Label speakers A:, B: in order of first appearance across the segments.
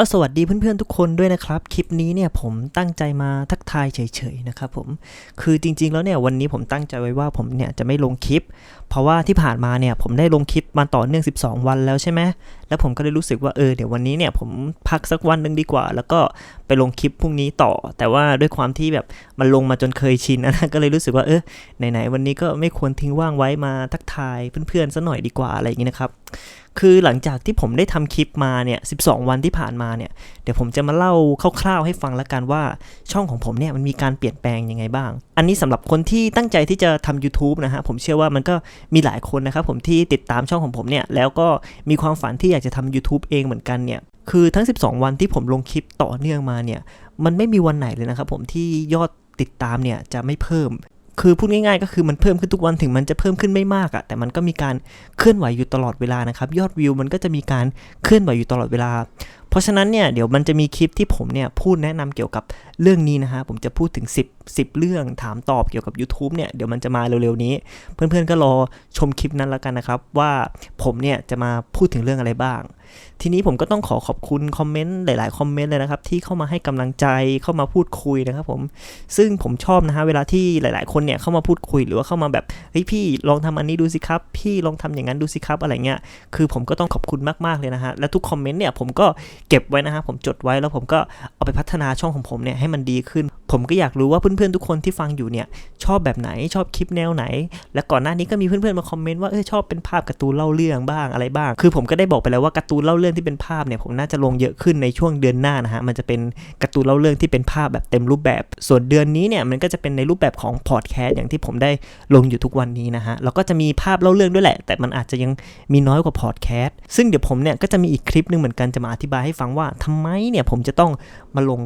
A: ก็สวัสดีเพื่อนๆทุกคนด้วยนะครับ คลิปนี้เนี่ยผมตั้งใจมาทักทายเฉยๆนะครับผม คือจริงๆแล้วเนี่ยวันนี้ผมตั้งใจไว้ว่าผมเนี่ยจะไม่ลงคลิป เพราะว่าที่ผ่านมาเนี่ยผมได้ลงคลิปมาต่อเนื่อง 12 วันแล้วใช่ไหมแล้วผมก็เลยรู้สึกว่าเออเดี๋ยววันนี้เนี่ยผมพักสักวันหนึ่งดีกว่า แล้วก็ ไปลงคลิปพรุ่งนี้ต่อ แต่ว่าด้วยความที่แบบมันลงมาจนเคยชินนะก็เลยรู้สึกว่าเออไหนๆวันนี้ก็ไม่ควรทิ้งว่างไว้มาทักทายเพื่อนๆซะหน่อยดีกว่าอะไรอย่างนี้นะครับคือหลังจากที่ผมได้ทำคลิปมาเนี่ย 12 วันที่ผ่านมาเนี่ย เดี๋ยวผมจะมาเล่าคร่าวๆให้ฟังล้วกันว่าช่องของผมเนี่ยมันมีการเปลี่ยนแปลงยังไงบ้าง อันนี้สำหรับคนที่ตั้งใจที่จะทำ YouTube นะฮะ ผมเชื่อว่ามันก็มีหลายคนนะครับผมที่ติดตามช่องของผมเนี่ย แล้วก็มีความฝันที่อยากจะทำ YouTube เองเหมือนกันเนี่ย คือทั้ง 12 วันที่ผมลงคลิปต่อเนื่องมาเนี่ย มันไม่มีวันไหนเลยนะครับผมที่ยอดติดตามเนี่ยจะไม่เพิ่ม คือพูดง่ายๆ ก็คือมันเพิ่มขึ้นทุกวันถึงมันจะเพิ่มขึ้นไม่มากอะแต่มันก็มีการเคลื่อนไหวอยู่ตลอดเวลานะครับ ยอดวิวมันก็จะมีการเคลื่อนไหวอยู่ตลอดเวลา เพราะฉะนั้นเนี่ยเดี๋ยวมันจะมีคลิปที่ผมเนี่ยพูดแนะนำเกี่ยวกับเรื่องนี้นะฮะผมจะพูดถึง 10 10 เรื่องถามตอบเกี่ยวกับ YouTube เนี่ยเดี๋ยวมันจะมาเร็วๆนี้ เพื่อนๆก็รอชมคลิปนั้นแล้วกันนะครับ ว่าผมเนี่ยจะมาพูดถึงเรื่องอะไรบ้าง ทีนี้ผมก็ต้องขอขอบคุณคอมเมนต์หลายๆคอมเมนต์เลยนะครับที่เข้ามาให้กำลังใจเข้ามาพูดคุยนะครับผมซึ่งผมชอบนะฮะเวลาที่หลาย ๆ คนเนี่ยเข้ามาพูดคุยหรือว่าเข้ามาแบบเฮ้ยพี่ลองทำอันนี้ดูสิครับพี่ลองทำอย่างนั้นดูสิครับอะไรเงี้ยคือผมก็ต้องขอบคุณมากๆเลยนะฮะและทุกคอมเมนต์เนี่ยผมก็เก็บไว้นะครับผมจดไว้แล้วผมก็เอาไปพัฒนาช่องของผมเนี่ยให้มันดีขึ้น ผมก็อยากรู้ว่าเพื่อนๆทุกคนที่ฟังอยู่เนี่ยชอบแบบไหนชอบคลิปแนวไหน และก่อนหน้านี้ก็มีเพื่อนๆมาคอมเมนต์ว่าเออชอบเป็นภาพการ์ตูนเล่าเรื่องบ้างอะไรบ้าง คือผมก็ได้บอกไปแล้วว่าการ์ตูนเล่าเรื่องที่เป็นภาพเนี่ยผมน่าจะลงเยอะขึ้นในช่วงเดือนหน้านะฮะมันจะเป็นการ์ตูนเล่าเรื่องที่เป็นภาพแบบเต็มรูปแบบ ส่วนเดือนนี้เนี่ยมันก็จะเป็นในรูปแบบของพอดแคสต์อย่างที่ผมได้ลงอยู่ทุกวันนี้นะฮะแล้วก็จะมีภาพเล่าเรื่องด้วยแหละ แต่มันอาจจะยังมีน้อยกว่าพอดแคสต์ซึ่งเดี๋ยวผมเนี่ยก็จะมีอีกคลิปหนึ่งเหมือนกันจะมาอธิบายให้ฟังว่าทำไมเนี่ยผมจะต้องมาลง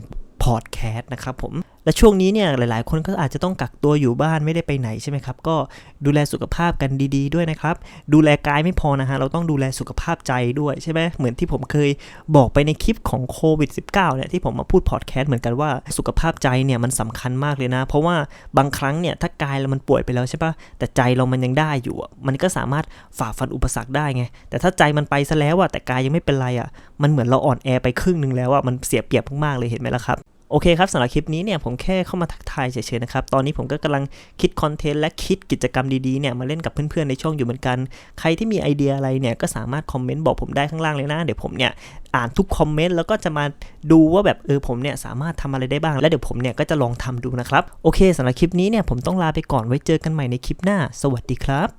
A: พอดแคสต์นะครับผม และช่วงนี้เนี่ยหลายๆ คนก็อาจจะต้องกักตัวอยู่บ้านไม่ได้ไปไหนใช่ไหมครับ ก็ดูแลสุขภาพกันดี ๆ ด้วยนะครับ ดูแลกายไม่พอนะฮะ เราต้องดูแลสุขภาพใจด้วยใช่ไหมเหมือนที่ผมเคยบอกไปในคลิปของโควิด -19 เนี่ยที่ผมมาพูดพอดแคสต์เหมือนกันว่าสุขภาพใจเนี่ยมันสำคัญมากเลยนะ เพราะว่าบางครั้งเนี่ยถ้ากายเรามันป่วยไปแล้วใช่ปะแต่ใจเรามันยังได้อยู่ มันก็สามารถฝ่าฟันอุปสรรคได้ไง แต่ถ้าใจมันไปซะแล้วอะแต่กายยังไม่เป็นไรอะมันเหมือนเราอ่อนแอไปครึ่งหนึ่งแล้วอะมันเสียเปรียบมากๆเลยเห็นไหมล่ะครับ โอเคครับสำหรับคลิปนี้เนี่ยผมแค่เข้ามาทักทายเฉยๆนะครับ ตอนนี้ผมก็กำลังคิดคอนเทนต์และคิดกิจกรรมดีๆเนี่ยมาเล่นกับเพื่อนๆในช่องอยู่เหมือนกัน ใครที่มีไอเดียอะไรเนี่ยก็สามารถคอมเมนต์บอกผมได้ข้างล่างเลยนะ เดี๋ยวผมเนี่ยอ่านทุกคอมเมนต์แล้วก็จะมาดูว่าแบบเออผมเนี่ยสามารถทำอะไรได้บ้าง แล้วเดี๋ยวผมเนี่ยก็จะลองทำดูนะครับ โอเคสำหรับคลิปนี้เนี่ยผมต้องลาไปก่อนไว้เจอกันใหม่ในคลิปหน้า สวัสดีครับ